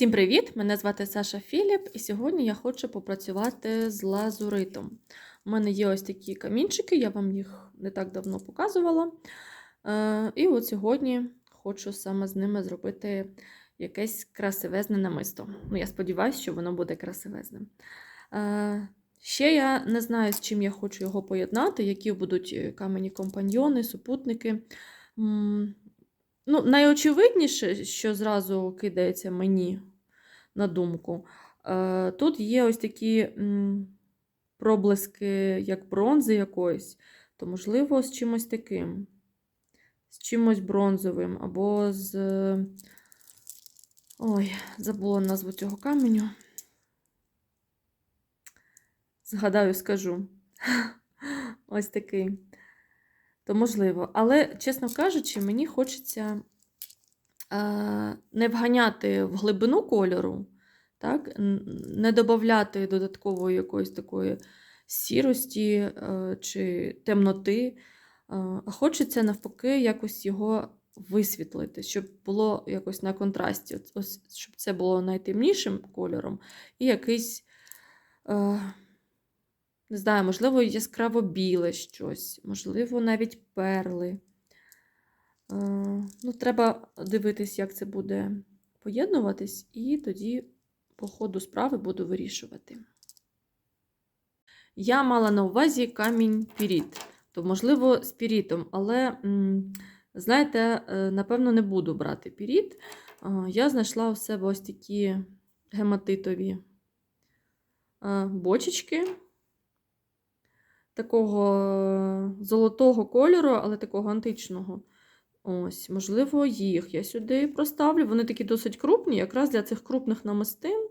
Всім привіт! Мене звати Саша Філіп, і сьогодні я хочу попрацювати з лазуритом. У мене є ось такі камінчики, я вам їх не так давно показувала. Е, І от сьогодні хочу саме з ними зробити якесь красивезне намисто. Ну, я сподіваюся, що воно буде красивезним. Е, Ще я не знаю, з чим я хочу його поєднати, які будуть е, камені компаньйони, супутники. Ну, найочевидніше, що зразу кидається мені на думку, е, тут є ось такі проблиски, як бронзи якоїсь, то, можливо, з чимось таким, з чимось бронзовим, або з. Ой, забула назву цього каменю. Згадаю, скажу. Ось такий то можливо. Але, чесно кажучи, мені хочеться не вганяти в глибину кольору, так? не додати додаткової якоїсь такої сірості е, чи темноти, е, а хочеться навпаки якось його висвітлити, щоб було якось на контрасті, ось, щоб це було найтемнішим кольором і якийсь. Е, не знаю, можливо, яскраво біле щось, можливо, навіть перли. Е, ну, Треба дивитись, як це буде поєднуватись, і тоді, по ходу справи, буду вирішувати. Я мала на увазі камінь піріт, то, можливо, з пірітом, але, знаєте, е, напевно, не буду брати піріт. Е, я знайшла у себе ось такі гематитові бочечки такого золотого кольору, але такого античного. Ось, Можливо, їх я сюди проставлю. Вони такі досить крупні, якраз для цих крупних намистин.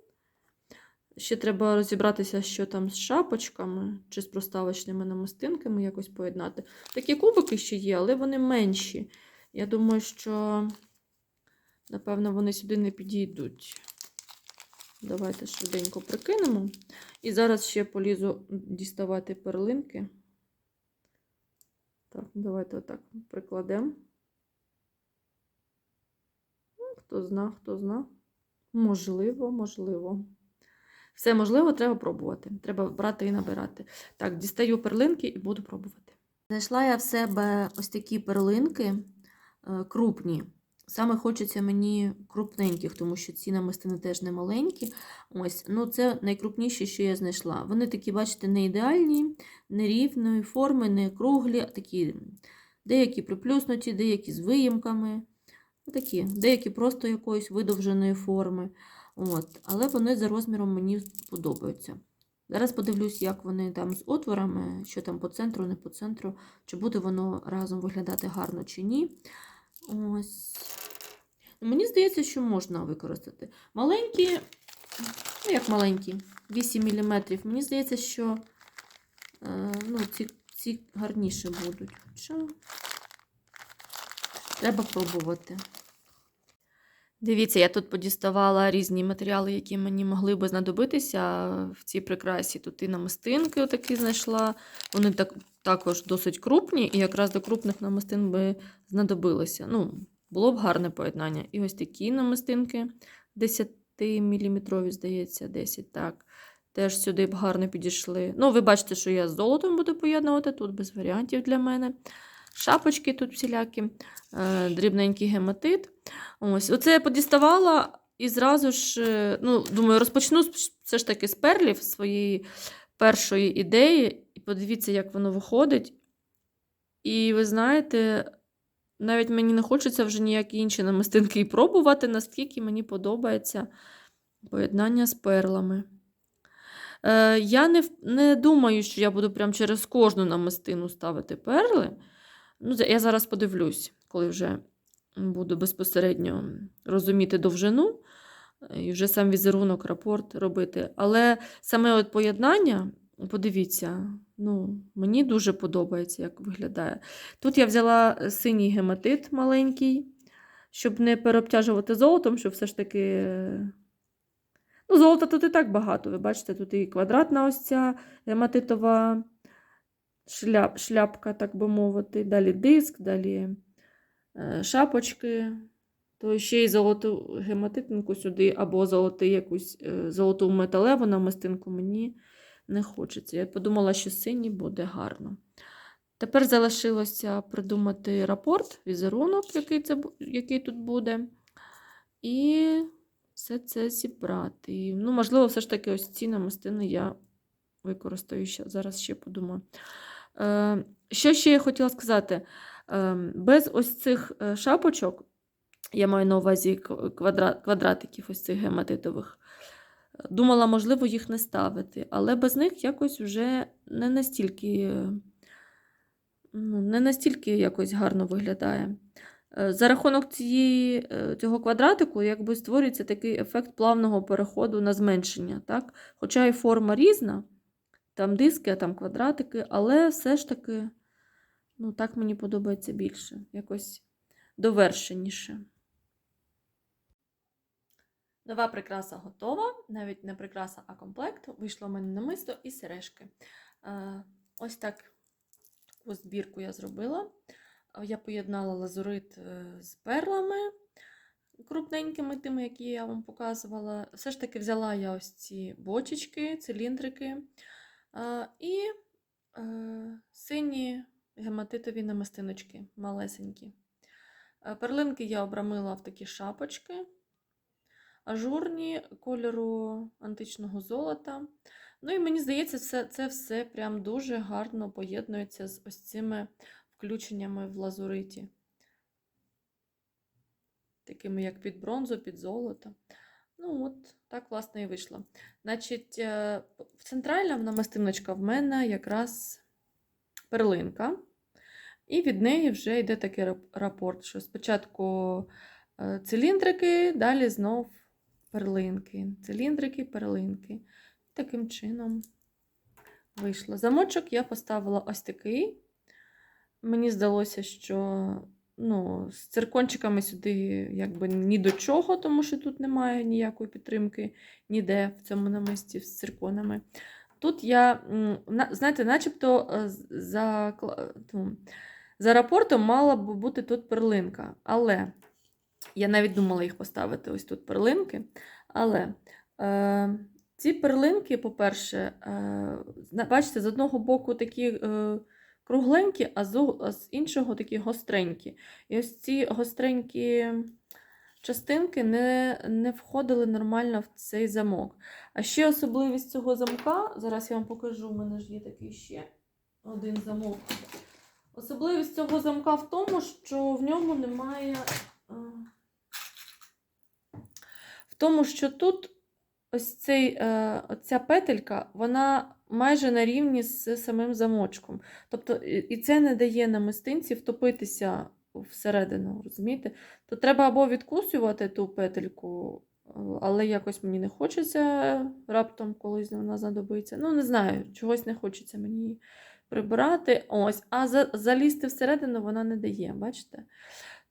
Ще треба розібратися, що там з шапочками чи з проставочними намистинками якось поєднати. Такі кубики ще є, але вони менші. Я думаю, що, напевно, вони сюди не підійдуть. Давайте швиденько прикинемо. І зараз ще полізу діставати перлинки. Так, давайте отак прикладемо. Ну, хто зна, хто зна. Можливо, можливо. Все можливо, треба пробувати. Треба брати і набирати. Так, дістаю перлинки і буду пробувати. Знайшла я в себе ось такі перлинки е, крупні. Саме хочеться мені крупненьких, тому що ці намистини теж не маленькі. Ось, ну Це найкрупніші, що я знайшла. Вони такі, бачите, не ідеальні, не рівної форми, не круглі, такі деякі приплюснуті, деякі з виїмками. Такі, Деякі просто якоїсь видовженої форми. От, Але вони за розміром мені подобаються. Зараз подивлюсь, як вони там з отворами, що там по центру, не по центру, чи буде воно разом виглядати гарно чи ні. Ось. Мені здається, що можна використати. Маленькі, ну, як маленькі, 8 мм. Мені здається, що е, ну, ці ці гарніше будуть. Хоча треба пробувати. Дивіться, я тут подіставала різні матеріали, які мені могли би знадобитися в цій прикрасі. Тут і намистинки отакі знайшла. Вони так, також досить крупні, і якраз до крупних намистин би знадобилося. Ну, було б гарне поєднання. І ось такі намистинки 10-мм, здається, 10, так. Теж сюди б гарно підійшли. Ну, ви бачите, що я з золотом буду поєднувати, тут без варіантів для мене. Шапочки тут всілякі, е, дрібненький гематит. Ось, Оце я подіставала і зразу ж, е, ну, думаю, розпочну все ж таки з перлів своєї першої ідеї. І подивіться, як воно виходить. І ви знаєте, навіть мені не хочеться вже ніякі інші намистинки і пробувати, наскільки мені подобається поєднання з перлами. Е, Я не не думаю, що я буду прям через кожну намистину ставити перли. Ну, Я зараз подивлюсь, коли вже буду безпосередньо розуміти довжину е, і вже сам візерунок, рапорт робити. Але саме от поєднання, подивіться, ну, мені дуже подобається, як виглядає. Тут я взяла синій гематит маленький, щоб не переобтяжувати золотом, щоб все ж таки. Ну, Золота тут і так багато. Ви бачите, тут і квадратна ось ця гематитова шляп, шляпка, так би мовити. Далі диск, далі е, шапочки то ще й золоту гематитинку сюди, або золотий якусь е, золоту металеву намистинку мені не хочеться. Я подумала, що синій буде гарно. Тепер залишилося придумати рапорт, візерунок, який, це, який тут буде. І все це зібрати. Ну, можливо, все ж таки ось ці намистини я використаю ще. Зараз ще подумаю. Е, що ще я хотіла сказати? Е, без ось цих е, шапочок, я маю на увазі квадрат, квадратиків ось цих гематитових. Думала, можливо, їх не ставити, але без них якось вже не настільки, ну, не настільки якось гарно виглядає. Е, За рахунок цієї, е, цього квадратику якби створюється такий ефект плавного переходу на зменшення. Так? Хоча і форма різна, там диски, а там квадратики, але все ж таки ну, так мені подобається більше, якось довершеніше. Нова прикраса готова, навіть не прикраса, а комплект. Вийшло в мене намисто і сережки. Е, Ось так таку збірку я зробила. Я поєднала лазурит е, з перлами крупненькими, тими, які я вам показувала. Все ж таки взяла я ось ці бочечки, циліндрики і е, сині гематитові намистиночки, малесенькі. Е, Перлинки я обрамила в такі шапочки, ажурні кольору античного золота. Ну і мені здається, це, це все прям дуже гарно поєднується з ось цими включеннями в лазуриті. Такими, як під бронзу, під золото. Ну, от так, власне, і вийшло. Значить, е, центральна намистиночка в мене якраз перлинка. І від неї вже йде такий рап- рапорт, що спочатку е, циліндрики, далі знов перлинки. Циліндрики, перлинки. Таким чином вийшло. Замочок я поставила ось такий. Мені здалося, що ну, з циркончиками сюди якби ні до чого, тому що тут немає ніякої підтримки ніде в цьому намисті з цирконами. Тут я, знаєте, начебто е, за, за рапортом мала б бути тут перлинка. Але я навіть думала їх поставити ось тут перлинки. Але е, ці перлинки, по-перше, е, бачите, з одного боку такі е, кругленькі, а з, іншого такі гостренькі. І ось ці гостренькі частинки не, не входили нормально в цей замок. А ще особливість цього замка, зараз я вам покажу, у мене ж є такий ще один замок. Особливість цього замка в тому, що в ньому немає. В тому, що тут ось цей, е, оця петелька, вона майже на рівні з самим замочком. Тобто, і це не дає намистинці втопитися всередину, розумієте? То треба або відкусювати ту петельку, е, але якось мені не хочеться раптом колись вона знадобиться. Ну, не знаю, чогось не хочеться мені прибирати. Ось, а за, залізти всередину вона не дає, бачите?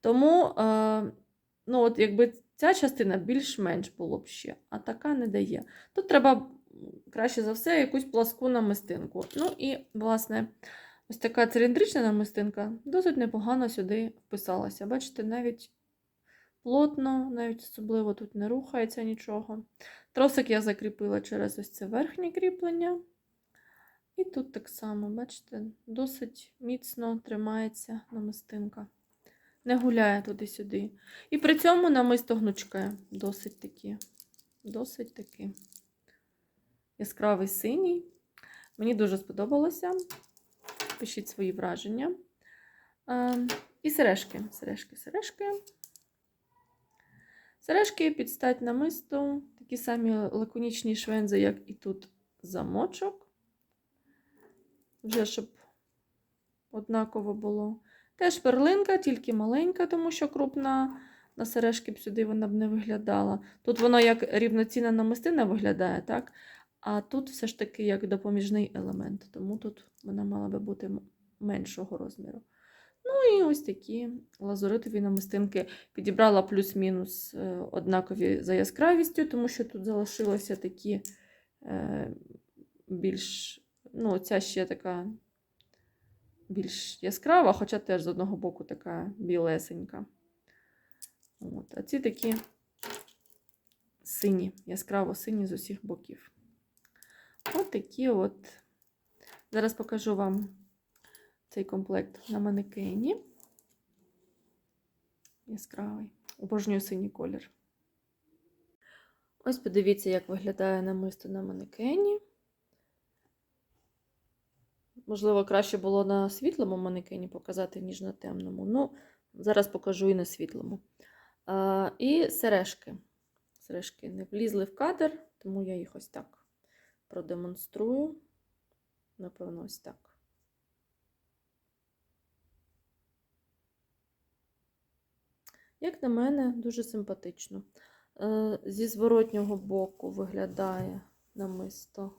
Тому, е, ну, от якби ця частина більш-менш було б ще, а така не дає. Тут треба краще за все якусь пласку намистинку. Ну і, власне, ось така циліндрична намистинка досить непогано сюди вписалася. Бачите, навіть плотно, навіть особливо тут не рухається нічого. Тросик я закріпила через ось це верхнє кріплення. І тут так само, бачите, досить міцно тримається намистинка. Не гуляє туди-сюди. І при цьому намисто гнучке. Досить такі. Досить таки. Яскравий синій. Мені дуже сподобалося. Пишіть свої враження. І сережки. Сережки, сережки. Сережки під стать намисту. Такі самі лаконічні швензи, як і тут замочок. Вже щоб однаково було. Теж перлинка, тільки маленька, тому що крупна на сережки б сюди вона б не виглядала. Тут воно як рівноцінна намистина виглядає, так? А тут все ж таки як допоміжний елемент, тому тут вона мала би бути меншого розміру. Ну і ось такі лазуритові намистинки підібрала плюс-мінус е, однакові за яскравістю, тому що тут залишилося такі е, більш, ну, ця ще така більш яскрава, хоча теж з одного боку така білесенька. От. А ці такі сині, яскраво сині з усіх боків. От такі от. Зараз покажу вам цей комплект на манекені. Яскравий. Обожнюю синій колір. Ось подивіться, як виглядає намисто на манекені. Можливо, краще було на світлому манекені показати, ніж на темному. Ну, зараз покажу і на світлому. А, і сережки. Сережки не влізли в кадр, тому я їх ось так продемонструю. Напевно, ось так. Як на мене, дуже симпатично. Е, Зі зворотнього боку виглядає намисто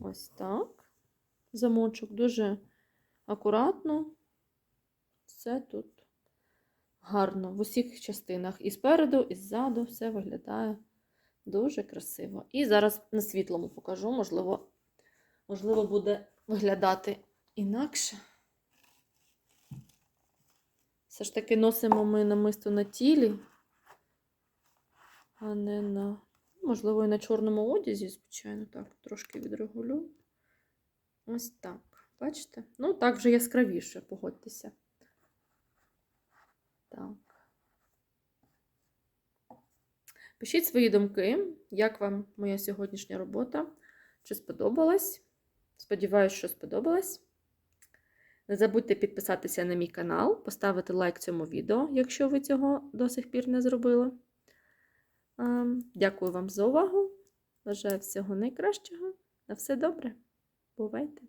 ось так. Замочок дуже акуратно. Все тут гарно в усіх частинах. І спереду, і ззаду все виглядає дуже красиво. І зараз на світлому покажу, можливо, можливо буде виглядати інакше. Все ж таки носимо ми намисто на тілі, а не на, можливо, і на чорному одязі, звичайно, так, трошки відрегулюю. Ось так. Бачите? Ну, так вже яскравіше, погодьтеся. Так. Пишіть свої думки, як вам моя сьогоднішня робота. Чи сподобалась? Сподіваюсь, що сподобалась. Не забудьте підписатися на мій канал, поставити лайк цьому відео, якщо ви цього до сих пір не зробили. Ем, Дякую вам за увагу. Бажаю всього найкращого. На все добре. Бувайте!